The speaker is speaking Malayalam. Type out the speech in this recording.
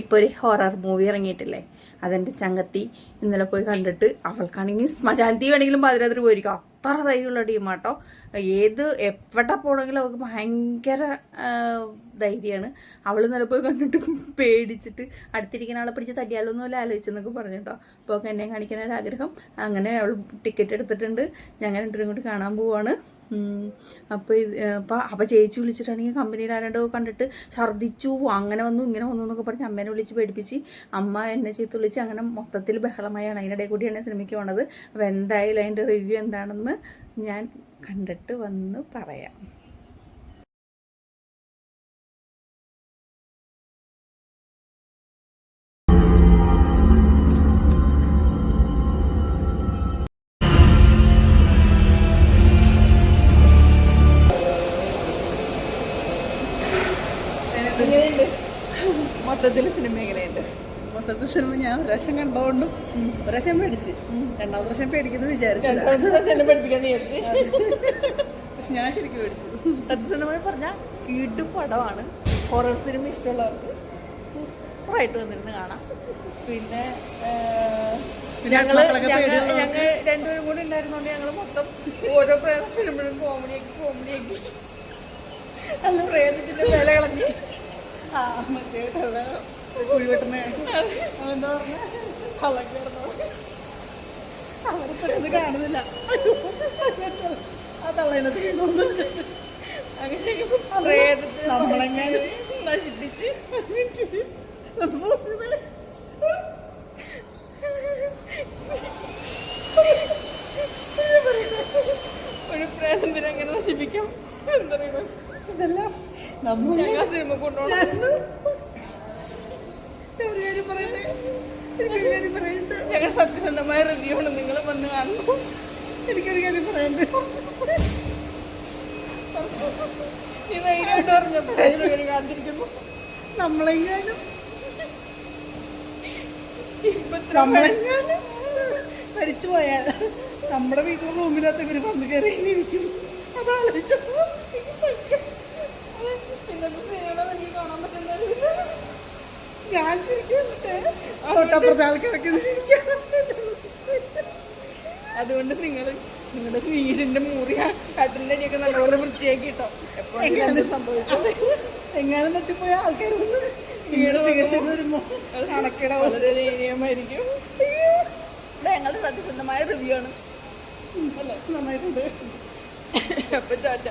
ഇപ്പോൾ ഒരു ഹൊറർ മൂവി ഇറങ്ങിയിട്ടില്ലേ? അതെന്റെ ചങ്കത്തി ഇന്നലെ പോയി കണ്ടിട്ട് അവൾക്കാണെങ്കിൽ ശ്മശാന്തി വേണമെങ്കിലും പാതിരാത്രി പോയിരിക്കും. അത്ര ധൈര്യമുള്ള ടീമാട്ടോ ഏത് എവിടെ പോകണമെങ്കിലും അവൾക്ക് ഭയങ്കര ധൈര്യമാണ്. അവൾ ഇന്നലെ പോയി കണ്ടിട്ട് പേടിച്ചിട്ട് അടുത്തിരിക്കുന്ന ആളെ പിടിച്ച് തല്ലിയാലൊന്നുമല്ല ആലോചിച്ചെന്നൊക്കെ പറഞ്ഞിട്ടോ അപ്പോൾ ഒക്കെ എന്നെ കാണിക്കാൻ ഒരു ആഗ്രഹം. അങ്ങനെ അവൾ ടിക്കറ്റ് എടുത്തിട്ടുണ്ട്. ഞങ്ങൾ രണ്ടുപേരും കൂടി കാണാൻ പോവാണ്. അപ്പോൾ ഇത് അപ്പോൾ അപ്പോൾ ചേച്ചി വിളിച്ചിട്ടാണെങ്കിൽ കമ്പനിയിൽ ആരാണ്ടോ കണ്ടിട്ട് ഛർദ്ദിച്ചു അങ്ങനെ വന്നു ഇങ്ങനെ വന്നു എന്നൊക്കെ പറഞ്ഞ് അമ്മേനെ വിളിച്ച് പേടിപ്പിച്ച് അമ്മ എന്നെ ചീത്ത വിളിച്ച് അങ്ങനെ മൊത്തത്തിൽ ബഹളമായാണ്. അതിനിടെ കൂടിയാണ് സിനിമയ്ക്ക് പോണത്. അപ്പോൾ എന്തായാലും അതിന്റെ റിവ്യൂ എന്താണെന്ന് ഞാൻ കണ്ടിട്ട് വന്ന് പറയാം. എങ്ങനെയുണ്ട് മൊത്തത്തിൽ സിനിമ എങ്ങനെയുണ്ട് മൊത്തത്തിൽ സിനിമ ഞാൻ പ്രാവശ്യം കണ്ടോണ്ടും പ്രാവശ്യം പേടിച്ച് രണ്ടാമത്തെ പ്രാവശ്യം പേടിക്കുന്നു വിചാരിച്ചു. പക്ഷെ ഞാൻ ശരിക്കും പേടിച്ചു സത്യസന്ധമായി പറഞ്ഞാൽ വീട്ടു പടമാണ്. ഹൊറർ സിനിമ ഇഷ്ടമുള്ളവർക്ക് സൂപ്പറായിട്ട് വന്നിരുന്ന് കാണാം. പിന്നെ ഞങ്ങൾ ഞങ്ങൾ ഞങ്ങൾ രണ്ടുപേരും കൂടി ഉണ്ടായിരുന്നോണ്ട് ഞങ്ങൾ മൊത്തം ഓരോ പ്രേത ഫിലിമിലും കോമഡിയാക്കി കോമഡിയാക്കി നല്ല പ്രേതത്തിന്റെ വില കളഞ്ഞ്. മറ്റേ കാണുന്നില്ല. ആ തള്ളേനത് കേൾക്കുന്നു അങ്ങനെ നമ്മളെങ്ങാനും നശിപ്പിച്ച് ഒരു പ്രേതത്തിനെ അങ്ങനെ നശിപ്പിക്കാം. എന്താ പറയുക ഇതെല്ലാം. നമ്മൾ ഞങ്ങൾ സിനിമ കൊണ്ടുപോകണം ഒരു കാര്യം പറയണ്ടേ എനിക്കൊരു കാര്യം പറയണ്ട് ഞങ്ങൾ സത്യസന്ധമായ റിവ്യൂ ആണ്. നിങ്ങൾ വന്ന് കാണുന്നു എനിക്കൊരു കാര്യം പറയണ്ട് നമ്മളെങ്ങാനും. മരിച്ചു പോയാൽ നമ്മുടെ വീട്ടിലെ റൂമിനകത്ത് ഇവർ വന്ന് കയറി ഇരിക്കും അതാലോചിച്ചപ്പോ ഞാൻ ചിരിക്കുന്നുണ്ട് തൊട്ടപ്പുറത്തെ ആൾക്കാരൊക്കെ ഇത് അതുകൊണ്ട് നിങ്ങൾ നിങ്ങളുടെ വീടിന്റെ മുറി കട്ടിലിന്റെ അടിയൊക്കെ നല്ലപോലെ വൃത്തിയാക്കി കിട്ടോ എപ്പോഴെങ്കിലും സംഭവിച്ചത് എങ്ങാനും തട്ടിപ്പോയ ആൾക്കാർ വന്ന് ഇൻവെസ്റ്റിഗേഷൻ വരുമ്പോ കണക്കിട വളരെ ദയനീയമായിരിക്കും ഞങ്ങളുടെ സത്യസന്ധമായ റിവ്യൂ ആണ്. നന്നായിട്ടുണ്ട്. അപ്പൊ ചാറ്റ